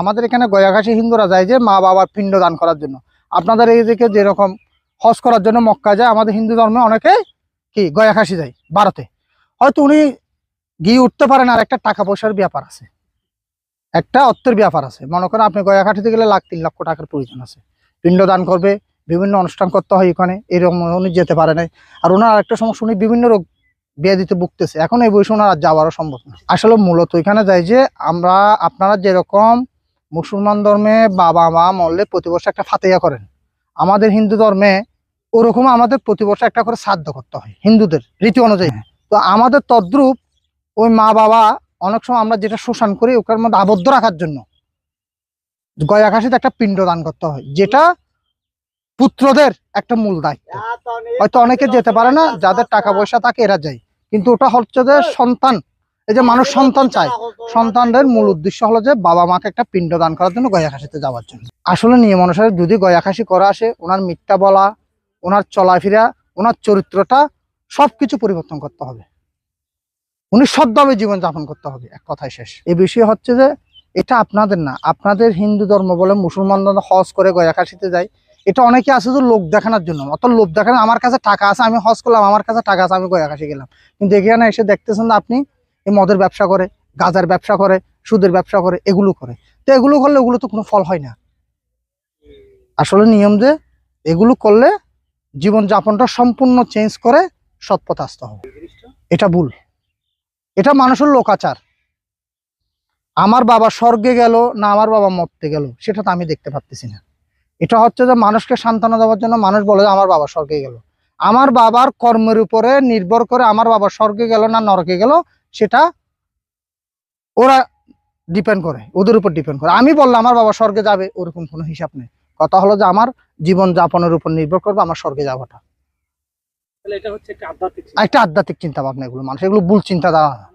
আমাদের এখানে গয়াঘাসী হিন্দুরা যায় যে মা বাবার পিণ্ড দান করার জন্য। আপনাদের এই দিকে যেরকম হজ করার জন্য মক্কা যায়, আমাদের হিন্দু ধর্মে অনেকে কি গয়াঘাসী যায় ভারতে হয়তো উনি গিয়ে উঠতে পারেন আর একটা টাকা পয়সার ব্যাপার আছে। একটা অর্থের ব্যাপার আছে। মনে করেন আপনি গয়াঘাটিতে গেলে লাখ, তিন লক্ষ টাকার প্রয়োজন আছে। পিণ্ড দান করবে, বিভিন্ন অনুষ্ঠান করতে হয় এখানে, এরকম উনি যেতে পারে নাই। আর ওনার আরেকটা সমস্যা, উনি বিভিন্ন রোগ বিয়ে দিতে ভুগতেছে। এখন এই বয়সে ওনার যাওয়ারও সম্ভব না। আসলে মূলত এখানে যাই যে আমরা, আপনারা যেরকম মুসলমান ধর্মে বাবা মা মরলে প্রতি বছর একটা ফাতেয়া করেন। আমাদের হিন্দু ধর্মে ওরকম আমাদের প্রতি বছর একটা করে শ্রাদ্ধ করতে হয় হিন্দুদের রীতি অনুযায়ী। তো আমাদের তদ্রূপ ওই মা বাবা অনেক সময় আমরা যেটা শোষণ করি ওটার মধ্যে আবদ্ধ রাখার জন্য। গয়াকাশিতে একটা পিণ্ড দান করতে হয় যেটা পুত্রদের একটা মূল দায়িত্ব। হয়তো অনেকে যেতে পারে না যাদের টাকা পয়সা থাকে এরা যায়। কিন্তু ওটা হচ্ছে যে সন্তান এই যে মানুষ সন্তান চায়। সন্তানদের মূল উদ্দেশ্য হলো যে বাবা মাকে একটা পিণ্ড দান করার জন্য গয়াখাসিতে যাওয়ার জন্য। আসলে নিয়ম অনুসারে যদি গয়াখাসি করা আসে, ওনার মিথ্যা বলা, ওনার চলাফেরা, ওনার চরিত্রটা সবকিছু পরিবর্তন করতে হবে। উনি সৎভাবে জীবনযাপন করতে হবে, এক কথায় শেষ। এই বিষয় হচ্ছে যে এটা আপনাদের না, আপনাদের হিন্দু ধর্ম বলে মুসলমানরা হজ করে গয়াখাসিতে যায়। এটা অনেকে আছে যে লোক দেখানোর জন্য। অত লোক দেখানো আমার কাছে টাকা আছে, আমি হজ করলাম, আমার কাছে টাকা আছে, আমি গয়াখাসি গেলাম। কিন্তু এখানে এসে দেখতেছেন আপনি এই মদের ব্যবসা করে গাজার ব্যবসা করে, সুদের ব্যবসা করে, এগুলো করে। তো এগুলো করলে ওগুলো তো কোনো ফল হয় না। আসলে নিয়ম যে, এগুলো করলে জীবন যাপনটা সম্পূর্ণ চেঞ্জ করে সৎপথে আসতে হবে। এটা ভুল। এটা মানুষের লোকাচার। আমার বাবা স্বর্গে গেল না আমার বাবা মরতে গেল, সেটা তো আমি দেখতে পারতেছি না। এটা হচ্ছে যে মানুষকে সান্ত্বনা দেওয়ার জন্য মানুষ বলে যে আমার বাবা স্বর্গে গেল। আমার বাবার কর্মের উপরে নির্ভর করে আমার বাবা স্বর্গে গেল না নরকে গেল, সেটা ওরা ডিপেন্ড করে ওদের উপর ডিপেন্ড করে। আমি বললাম আমার বাবা স্বর্গে যাবে ওরকম কোনো হিসাব নেই। কথা হলো যে আমার জীবন যাপনের উপর নির্ভর করবে আমার স্বর্গে যাওয়াটা। এটা একটা আধ্যাত্মিক চিন্তা। ভাবনা এগুলো মানুষ এগুলো ভুল চিন্তা ধারা